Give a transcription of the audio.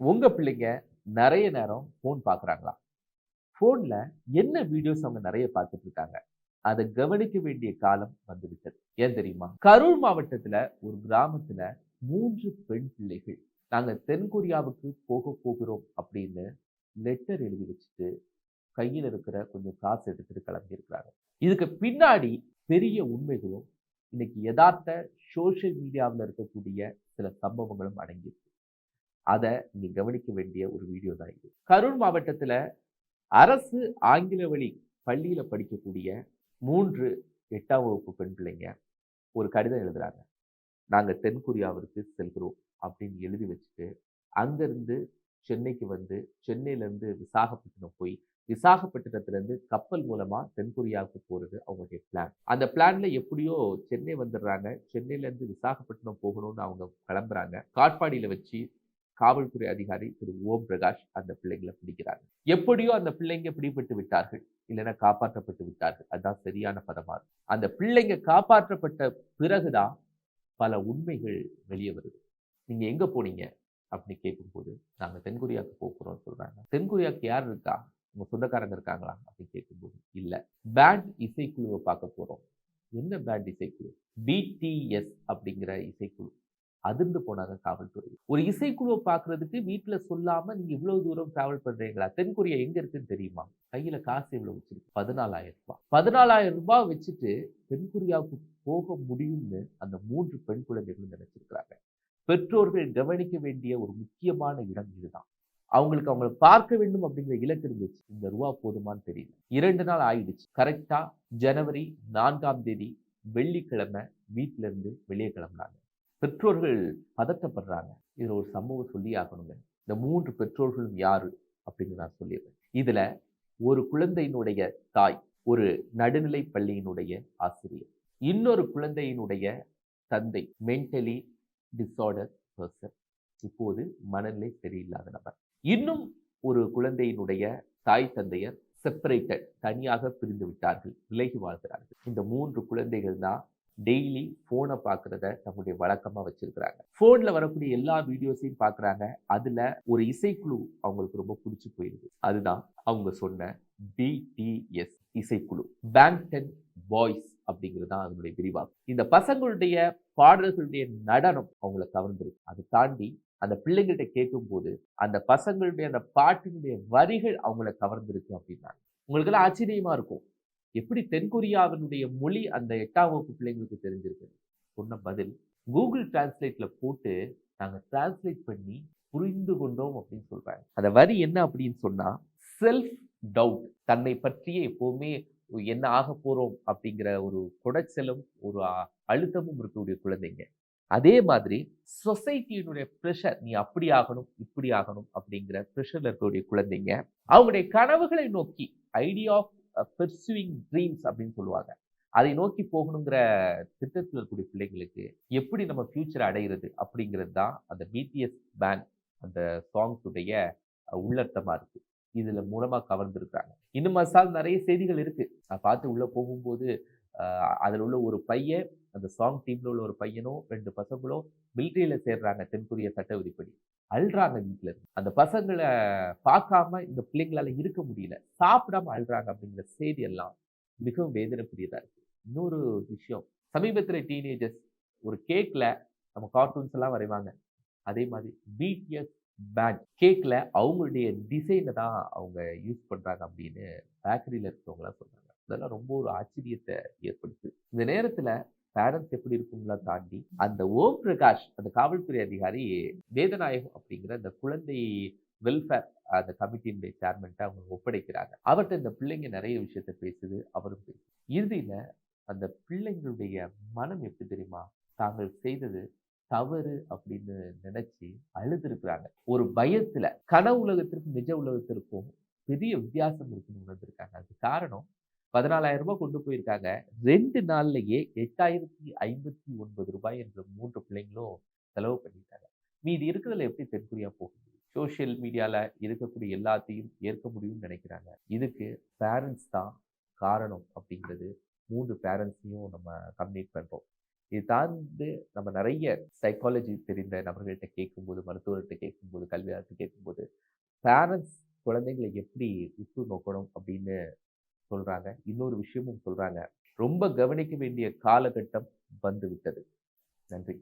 உங்கள் பிள்ளைங்க நிறைய நேரம் ஃபோன் பார்க்குறாங்களா? ஃபோனில் என்ன வீடியோஸ் அவங்க நிறைய பார்த்துட்டு இருக்காங்க அதை கவனிக்க வேண்டிய காலம் வந்துவிட்டது. ஏன் தெரியுமா? கரூர் மாவட்டத்தில் ஒரு கிராமத்தில் மூன்று பெண் பிள்ளைகள். நாங்கள் தென்கொரியாவுக்கு போக போகிறோம் அப்படின்னு லெட்டர் எழுதி வச்சுட்டு கையில் இருக்கிற கொஞ்சம் காசு எடுத்துட்டு கிளம்பியிருக்கிறாங்க. இதுக்கு பின்னாடி பெரிய உண்மைகளும் இன்னைக்கு யதார்த்த சோஷியல் மீடியாவில் இருக்கக்கூடிய சில சம்பவங்களும் அடங்கியிருக்கு. அதை நீங்க கவனிக்க வேண்டிய ஒரு வீடியோ தான் இது. கரூர் மாவட்டத்தில் அரசு ஆங்கில வழி பள்ளியில் படிக்கக்கூடிய மூன்று எட்டாம் வகுப்பு பெண் பிள்ளைங்க ஒரு கடிதம் எழுதுறாங்க. நாங்கள் தென்கொரியாவிற்கு செல்கிறோம் அப்படின்னு எழுதி வச்சுட்டு அங்கேருந்து சென்னைக்கு வந்து சென்னையிலேருந்து விசாகப்பட்டினம் போய் விசாகப்பட்டினத்துலேருந்து கப்பல் மூலமாக தென்கொரியாவுக்கு போகிறது அவங்களுடைய பிளான் அந்த பிளானில் எப்படியோ சென்னை வந்துடுறாங்க. சென்னையிலேருந்து விசாகப்பட்டினம் போகணும்னு அவங்க கிளம்புறாங்க. காட்பாடியில் வச்சு காவல்துறை அதிகாரி திரு ஓம் பிரகாஷ் அந்த பிள்ளைங்களை பிடிக்கிறாங்க எப்படியோ அந்த பிள்ளைங்க பிடிபட்டு விட்டார்கள். இல்லைன்னா காப்பாற்றப்பட்டு விட்டார்கள். அதுதான் சரியான பதமா. இருக்கும் அந்த பிள்ளைங்க காப்பாற்றப்பட்ட பிறகுதான் பல உண்மைகள் வெளியே வருது. நீங்க எங்க போனீங்க? அப்படின்னு கேட்கும்போது நாங்க தென்கொரியாவுக்கு போகிறோம்னு சொல்றாங்க. தென்கொரியாவுக்கு யார் இருக்கா? உங்க சொந்தக்காரங்க இருக்காங்களா? அப்படின்னு கேட்கும்போது இல்ல. பேண்ட் இசைக்குழுவை பார்க்க போறோம். என்ன பேண்ட் இசைக்குழு? பிடிஎஸ் அப்படிங்கிற இசைக்குழு. அதிர்ந்து போனாங்க காவல்துறை. ஒரு இசைக்குழுவை பார்க்கறதுக்கு வீட்டுல சொல்லாம நீங்க இவ்வளவு தூரம் டிராவல் பண்றீங்களா? தென்கொரியா எங்க இருக்குன்னு தெரியுமா? கையில காசு இவ்வளவு வச்சிருக்கு? பதினாலாயிரம் ரூபாய். பதினாலாயிரம் ரூபாய் வச்சுட்டு தென்கொரியாவுக்கு போக முடியும்னு அந்த மூன்று பெண் குழந்தைகளும் நினைச்சிருக்கிறாங்க. பெற்றோர்கள் கவனிக்க வேண்டிய ஒரு முக்கியமான இடம் இதுதான். அவங்களுக்கு அவங்கள பார்க்க வேண்டும் அப்படிங்கிற இலக்கு இருந்துச்சு. இந்த ரூபா போதுமான்னு தெரியல. இரண்டு நாள் ஆயிடுச்சு. கரெக்டா ஜனவரி நான்காம் தேதி வெள்ளிக்கிழமை வீட்டுல இருந்து வெளியே கிளம்புனாங்க. பெற்றோர்கள் பதட்டப்படுறாங்க. இதில் ஒரு சம்பவம் சொல்லி ஆகணுங்க. இந்த மூன்று பெற்றோர்களும் யாரு? அப்படின்னு நான் சொல்லிடுறேன். இதில் ஒரு குழந்தையினுடைய தாய் ஒரு நடுநிலை பள்ளியினுடைய ஆசிரியர். இன்னொரு குழந்தையினுடைய தந்தை மென்டலி டிஸார்டர் பர்சன் இப்போது மனநிலை சரியில்லாத நபர். இன்னும் ஒரு குழந்தையினுடைய தாய் தந்தையர் செப்பரேட்டட் தனியாக பிரிந்து விட்டார்கள். விலகி வாழ்கிறார்கள். இந்த மூன்று குழந்தைகள் தான் டெய்லி ஃபோனை பார்க்குறத தங்களுடைய வழக்கமாக வச்சுருக்கிறாங்க. ஃபோனில் வரக்கூடிய எல்லா வீடியோஸையும் பார்க்குறாங்க அதில் ஒரு இசைக்குழு அவங்களுக்கு ரொம்ப பிடிச்சி போயிடுது அதுதான் அவங்க சொன்ன பிடிஎஸ் இசைக்குழு பேங்டன் பாய்ஸ் அப்படிங்கிறது தான் அதனுடைய விரிவாக்கம். இந்த பசங்களுடைய பாடல்களுடைய நடனம் அவங்கள கவர்ந்துருக்கு. அதை தாண்டி அந்த பிள்ளைங்கள்ட்ட கேட்கும்போது அந்த பசங்களுடைய அந்த பாட்டினுடைய வரிகள் அவங்கள கவர்ந்துருக்கு அப்படின்னா உங்களுக்கெல்லாம் ஆச்சரியமா இருக்கும். எப்படி தென்கொரியாவினுடைய மொழி அந்த எட்டாம் வகுப்பு பிள்ளைங்களுக்கு தெரிஞ்சிருக்கு சொன்ன பதில் கூகுள் டிரான்ஸ்லேட்டில் போட்டு நாங்கள் டிரான்ஸ்லேட் பண்ணி புரிந்து கொண்டோம் அப்படின்னு சொல்கிறாங்க அந்த வரி என்ன அப்படின்னு சொன்னால் செல்ஃப் டவுட் தன்னை பற்றியே எப்போவுமே என்ன ஆக போகிறோம் அப்படிங்கிற ஒரு குடைச்சலும் ஒரு அழுத்தமும் இருக்கக்கூடிய குழந்தைங்க. அதே மாதிரி சொசைட்டியினுடைய ப்ரெஷர் நீ அப்படி ஆகணும் இப்படி ஆகணும் அப்படிங்கிற ப்ரெஷரில் இருக்கக்கூடிய குழந்தைங்க அவங்களுடைய கனவுகளை நோக்கி ஐடியா ஆஃப் பெர்சுவிங் ட்ரீம்ஸ் அப்படின்னு சொல்லுவாங்க. அதை நோக்கி போகணுங்கிற திட்டத்தில் இருக்கக்கூடிய பிள்ளைங்களுக்கு எப்படி நம்ம ஃப்யூச்சரை அடைகிறது அப்படிங்கிறது தான் அந்த பிடிஎஸ் பேண்ட் அந்த சாங்ஸுடைய உள்ளர்த்தமாக இருக்குது இதில் மூலமாக கவர்ந்துருக்குறாங்க. கவர்ந்துருக்காங்க இன்னும் மசால் நிறைய செய்திகள் இருக்குது நான் பார்த்து உள்ளே போகும்போது அதில் உள்ள ஒரு பையன் அந்த சாங் டீமில் உள்ள ஒரு பையனோ ரெண்டு பசங்களோ மிலிட்ரியில் சேர்றாங்க தென்கொரிய சட்ட விதிப்படி. அழுறாங்க வீட்டில் இருந்து. அந்த பசங்களை பார்க்காம இந்த பிள்ளைங்களால இருக்க முடியல. சாப்பிடாம அழுறாங்க அப்படிங்கிற செய்தி எல்லாம் மிகவும் வேதனைக்குரியதாக இருக்குது இன்னொரு விஷயம் சமீபத்தில் டீனேஜர்ஸ் ஒரு கேக்கில் நம்ம கார்ட்டூன்ஸ் எல்லாம் வரைவாங்க. அதே மாதிரி பிடிஎஸ் பேண்ட் கேக்கில் அவங்களுடைய டிசைனை தான் அவங்க யூஸ் பண்ணுறாங்க அப்படின்னு பேக்கரியில் இருக்கிறவங்களாம் சொல்கிறாங்க இதெல்லாம் ரொம்ப ஒரு ஆச்சரியத்தை ஏற்படுத்து இந்த நேரத்தில் பேரண்ட்ஸ் எப்படி இருக்கும்லாம் தாண்டி அந்த ஓம் பிரகாஷ் அந்த காவல்துறை அதிகாரி வேதநாயகம் அப்படிங்கிற அந்த குழந்தை வெல்ஃபேர் அந்த கமிட்டியினுடைய சேர்மெண்ட்டை அவங்க ஒப்படைக்கிறாங்க. அவர்கிட்ட இந்த பிள்ளைங்க நிறைய விஷயத்த பேசுது அவரும் பேசுது. இறுதியில் அந்த பிள்ளைங்களுடைய மனம் எப்படி தெரியுமா? தாங்கள் செய்தது தவறு அப்படின்னு நினைச்சு அழுதுருக்குறாங்க. ஒரு பயத்துல கன உலகத்திற்கும் நிஜ உலகத்திற்கும் பெரிய வித்தியாசம் இருக்குன்னு உணர்ந்திருக்காங்க. அது காரணம் பதினாலாயிரம் ரூபாய் கொண்டு போயிருக்காங்க. ரெண்டு நாள்லயே எட்டாயிரத்தி ஐம்பத்தி ஒன்பது ரூபாய் என்ற மூன்று பிள்ளைங்களும் செலவு பண்ணிட்டாங்க. மீதி இருக்கிறதுல எப்படி தென்கொரியா போகும் முடியும் சோஷியல் மீடியாவில் இருக்கக்கூடிய எல்லாத்தையும் ஏற்க முடியும்னு நினைக்கிறாங்க. இதுக்கு பேரண்ட்ஸ் தான் காரணம் அப்படிங்கிறது மூன்று பேரண்ட்ஸையும் நம்ம கம்ப்ளீட் பண்ணுறோம் இது தாழ்ந்து நம்ம நிறைய சைக்காலஜி தெரிந்த நபர்கள்ட்ட கேட்கும்போது மருத்துவர்கிட்ட கேட்கும்போது கல்வியாளர்கிட்ட கேட்கும்போது பேரண்ட்ஸ் குழந்தைங்களை எப்படி உற்று நோக்கணும் அப்படின்னு சொல்கிறாங்க இன்னொரு விஷயமும் சொல்கிறாங்க ரொம்ப கவனிக்க வேண்டிய காலகட்டம் வந்துவிட்டது நன்றி.